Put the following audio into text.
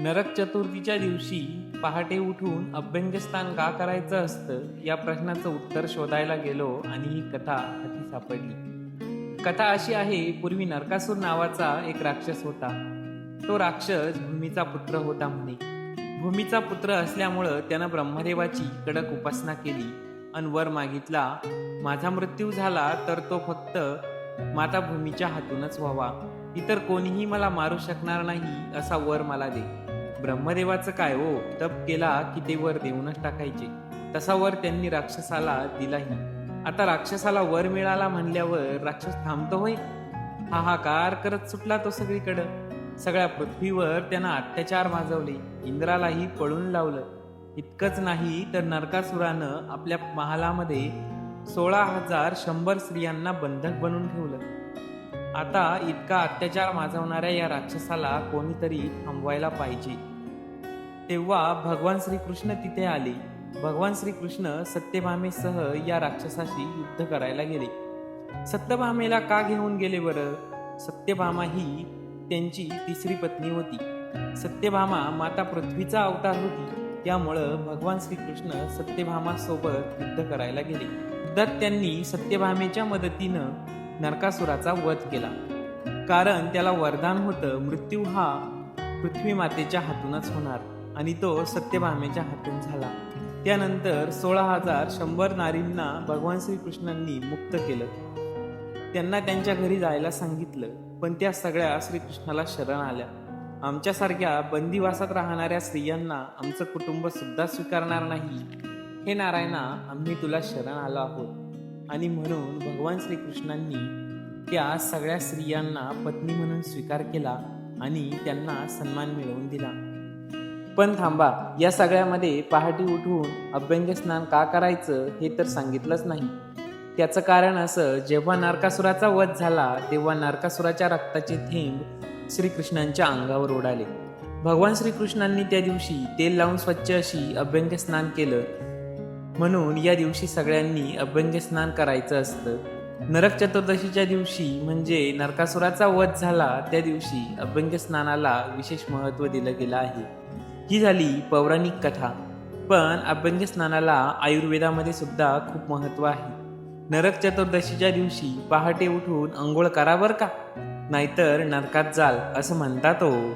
नरक चतुर्थीच्या दिवशी पहाटे उठून अभ्यंगस्थान का करायचं असतं या प्रश्नाचं उत्तर शोधायला गेलो आणि ही कथा हाती सापडली. कथा अशी आहे पूर्वी नरकासूर नावाचा एक राक्षस होता. तो राक्षस भूमीचा पुत्र होता म्हणे. भूमीचा पुत्र असल्यामुळं त्यानं ब्रह्मदेवाची कडक उपासना केली आणि वर मागितला माझा मृत्यू झाला तर तो फक्त माता भूमीच्या हातूनच व्हावा. इतर कोणीही मला मारू शकणार नाही असा वर मला दे. ब्रह्मदेवाचं काय हो? तप केला की ते वर देऊनच टाकायचे. तसा वर त्यांनी राक्षसाला दिलाही. आता राक्षसाला वर मिळाला म्हणल्यावर राक्षस थांबतो होय? हाहाकार करत सुटला तो सगळीकडं. सगळ्या पृथ्वीवर त्यांना अत्याचार माजवले. इंद्रालाही पळून लावलं. इतकंच नाही तर नरकासुरानं आपल्या महालामध्ये सोळा हजार शंभर स्त्रियांना बंधक बनवून ठेवलं. आता इतका अत्याचार माजवणाऱ्या या राक्षसाला कोणीतरी थांबवायला पाहिजे. तेव्हा भगवान श्रीकृष्ण तिथे आले. भगवान श्रीकृष्ण सत्यभामेसह या राक्षसाशी युद्ध करायला गेले. सत्यभामेला का घेऊन गेले बरं? सत्यभामा ही त्यांची तिसरी पत्नी होती. सत्यभामा माता पृथ्वीचा अवतार होती. त्यामुळं भगवान श्रीकृष्ण सत्यभामा सोबत युद्ध करायला गेले. युद्धात त्यांनी सत्यभामेच्या मदतीनं नरकासुराचा वध केला. कारण त्याला वरदान होतं मृत्यू हा पृथ्वी मातेच्या हातूनच होणार. आणि तो सत्यभामेच्या हातून झाला. त्यानंतर सोळा हजार शंभर नारींना भगवान श्रीकृष्णांनी मुक्त केलं. त्यांना त्यांच्या घरी जायला सांगितलं पण त्या सगळ्या श्रीकृष्णाला शरण आल्या. आमच्यासारख्या बंदिवासात राहणाऱ्या स्त्रियांना आमचं कुटुंब सुद्धा स्वीकारणार नाही. हे नारायणा आम्ही तुला शरण आलो आहोत. आणि म्हणून भगवान श्रीकृष्णांनी त्या सगळ्या स्त्रियांना पत्नी म्हणून स्वीकार केला आणि त्यांना सन्मान मिळवून दिला. पण थांबा या सगळ्यामध्ये पहाटे उठून अभ्यंग स्नान का करायचं हे तर सांगितलंच नाही. त्याचं कारण असं जेव्हा नरकासुराचा वध झाला तेव्हा नरकासुराच्या रक्ताचे थेंब श्रीकृष्णांच्या अंगावर उडाले भगवान श्रीकृष्णांनी त्या दिवशी तेल लावून स्वच्छ अशी अभ्यंग स्नान केलं. म्हणून या दिवशी सगळ्यांनी अभ्यंग स्नान करायचं असतं. नरक चतुर्दशीच्या दिवशी म्हणजे नरकासुराचा वध झाला त्या दिवशी अभ्यंग स्नानाला विशेष महत्त्व दिलं गेलं आहे. ही झाली पौराणिक कथा. पण अभ्यंग स्नानाला आयुर्वेदामध्ये सुद्धा खूप महत्त्व आहे. नरक चतुर्दशीच्या दिवशी पहाटे उठून अंघोळ करा बरं का? नाहीतर नरकात जाल असं म्हणतात हो